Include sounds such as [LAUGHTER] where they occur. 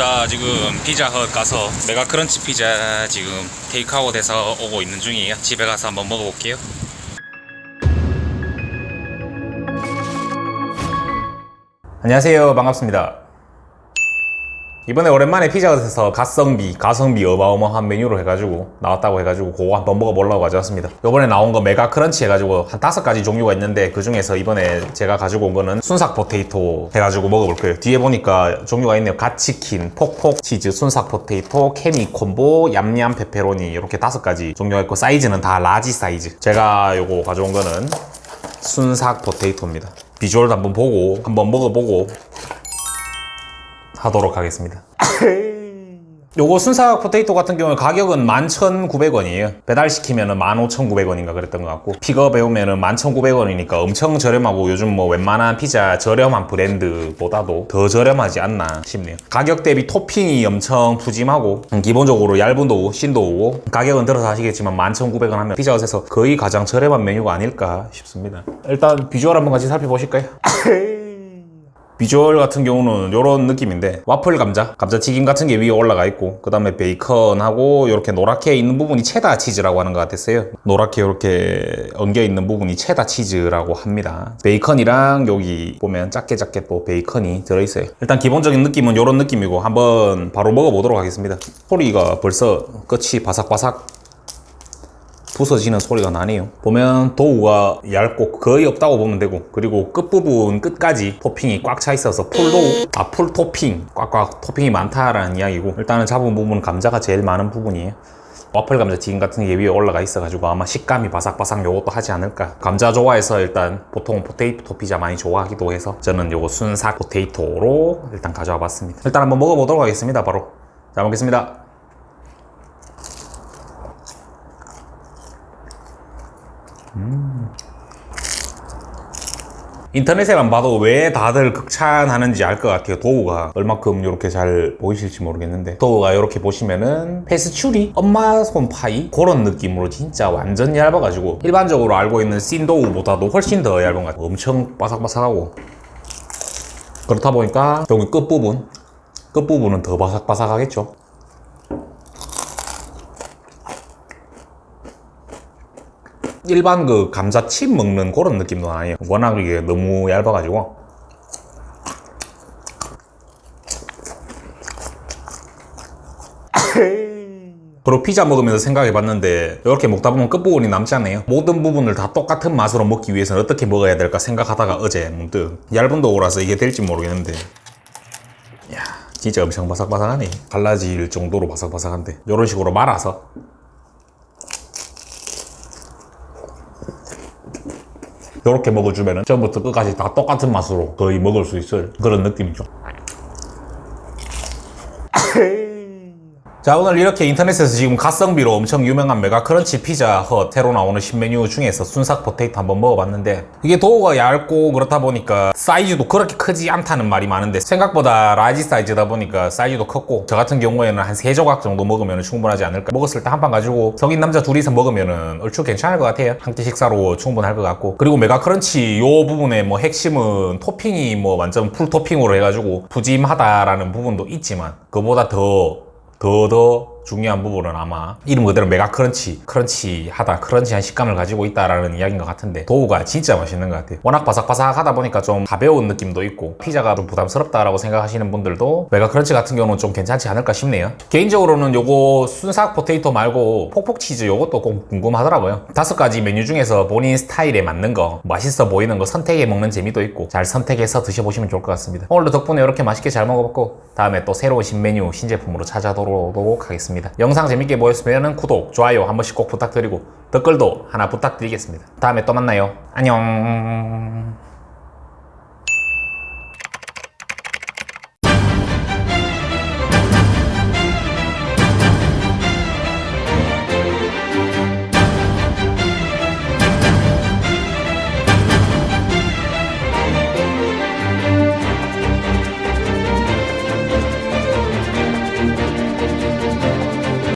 자 지금 피자헛 가서 메가 크런치 피자 지금 테이크아웃 해서 오고 있는 중이에요. 집에 가서 한번 먹어볼게요. 안녕하세요. 반갑습니다 이번에 오랜만에 피자헛에서 가성비 가성비 어마어마한 메뉴로 해가지고 나왔다고 해가지고 그거 한번 먹어보려고 가져왔습니다. 이번에 나온 거 메가 크런치 해가지고 한 다섯 가지 종류가 있는데 그 중에서 이번에 제가 가지고 온 거는 순삭 포테이토 해가지고 먹어볼 거예요. 뒤에 보니까 종류가 있네요. 갓치킨 폭폭 치즈 순삭 포테이토 케미 콤보 얌얌 페페로니 이렇게 다섯 가지 종류가 있고 사이즈는 다 라지 사이즈. 제가 요거 가져온 거는 순삭 포테이토입니다. 비주얼도 한번 보고 한번 먹어보고 하도록 하겠습니다. 요거 순삭 포테이토 같은 경우는 가격은 11,900원이에요. 배달시키면 은 15,900원인가 그랬던 것 같고 픽업에 오면 은 11,900원이니까 엄청 저렴하고 요즘 뭐 웬만한 피자 저렴한 브랜드보다도 더 저렴하지 않나 싶네요. 가격 대비 토핑이 엄청 푸짐하고 음, 기본적으로 얇은 도우, 신 도우고 가격은 들어서 아시겠지만 11,900원 하면 피자헛에서 거의 가장 저렴한 메뉴가 아닐까 싶습니다. 일단 비주얼 한번 같이 살펴보실까요? [LAUGHS] 비주얼 같은 경우는 이런 느낌인데 와플 감자, 감자튀김 같은 게 위에 올라가 있고 그 다음에 베이컨하고 이렇게 노랗게 있는 부분이 체다 치즈라고 하는 것 같았어요. 노랗게 이렇게 엉겨 있는 부분이 체다 치즈라고 합니다. 베이컨이랑 여기 보면 작게 작게 또 베이컨이 들어있어요. 일단 기본적인 느낌은 이런 느낌이고 한번 바로 먹어보도록 하겠습니다. 소리가 벌써 끝이 바삭바삭 부서지는 소리가 나네요. 보면 도우가 얇고 거의 없다고 보면 되고 그리고 끝부분 끝까지 토핑이 꽉 차 있어서 풀도우, 아 풀 토핑, 꽉꽉 토핑이 많다라는 이야기고 일단은 잡은 부분은 감자가 제일 많은 부분이에요. 와플 감자 튀김 같은 게 위에 올라가 있어가지고 아마 식감이 바삭바삭 요것도 하지 않을까 감자 좋아해서 일단 보통 포테이토 피자 많이 좋아하기도 해서 저는 요거 순삭 포테이토로 일단 가져와 봤습니다 일단 한번 먹어보도록 하겠습니다 바로 잘 먹겠습니다 인터넷에만 봐도 왜 다들 극찬하는지 알 것 같아요. 도우가 얼마큼 이렇게 잘 보이실지 모르겠는데 도우가 이렇게 보시면은 페스츄리 엄마 손 파이 그런 느낌으로 진짜 완전 얇아가지고 일반적으로 알고 있는 씬 도우보다도 훨씬 더 얇은 것 같아요. 엄청 바삭바삭하고 그렇다 보니까 여기 끝부분 끝부분은 더 바삭바삭하겠죠. 일반 그 감자칩 먹는 그런 느낌도 아니에요. 워낙 이게 너무 얇아가지고. 그리고 피자 먹으면서 생각해 봤는데 이렇게 먹다 보면 끝부분이 남지 않아요. 모든 부분을 다 똑같은 맛으로 먹기 위해서는 어떻게 먹어야 될까 생각하다가 어제 문득 얇은 도우라서 이게 될지 모르겠는데. 야 진짜 엄청 바삭바삭하네. 갈라질 정도로 바삭바삭한데. 이런 식으로 말아서 이렇게 먹어주면은 처음부터 끝까지 다 똑같은 맛으로 거의 먹을 수 있어요. 그런 느낌이죠. 자 오늘 이렇게 인터넷에서 지금 가성비로 엄청 유명한 메가 크런치 피자 헛 새로 나오는 신메뉴 중에서 순삭 포테이토 한번 먹어봤는데 이게 도우가 얇고 그렇다 보니까 사이즈도 그렇게 크지 않다는 말이 많은데 생각보다 라지 사이즈다 보니까 사이즈도 컸고 저 같은 경우에는 한 세 조각 정도 먹으면 충분하지 않을까? 먹었을 때 한 판 가지고 성인 남자 둘이서 먹으면은 얼추 괜찮을 것 같아요. 한 끼 식사로 충분할 것 같고. 그리고 메가 크런치 요 부분의 뭐 핵심은 토핑이 뭐 완전 풀 토핑으로 해가지고 푸짐하다라는 부분도 있지만 그보다 더 더더 중요한 부분은 아마 이름 그대로 메가 크런치 크런치하다 크런치한 식감을 가지고 있다라는 이야기인 것 같은데 도우가 진짜 맛있는 것 같아요. 워낙 바삭바삭하다 보니까 좀 가벼운 느낌도 있고 피자가 좀 부담스럽다라고 생각하시는 분들도 메가 크런치 같은 경우는 좀 괜찮지 않을까 싶네요. 개인적으로는 요거 순삭 포테이토 말고 폭폭 치즈 요것도 꼭 궁금하더라고요. 다섯 가지 메뉴 중에서 본인 스타일에 맞는 거 맛있어 보이는 거 선택해 먹는 재미도 있고 잘 선택해서 드셔보시면 좋을 것 같습니다. 오늘도 덕분에 이렇게 맛있게 잘 먹어봤고 다음에 또 새로운 신메뉴 신제품으로 찾아오도록 하겠습니다 영상 재밌게 보였으면 구독, 좋아요 한 번씩 꼭 부탁드리고 댓글도 하나 부탁드리겠습니다. 다음에 또 만나요. 안녕.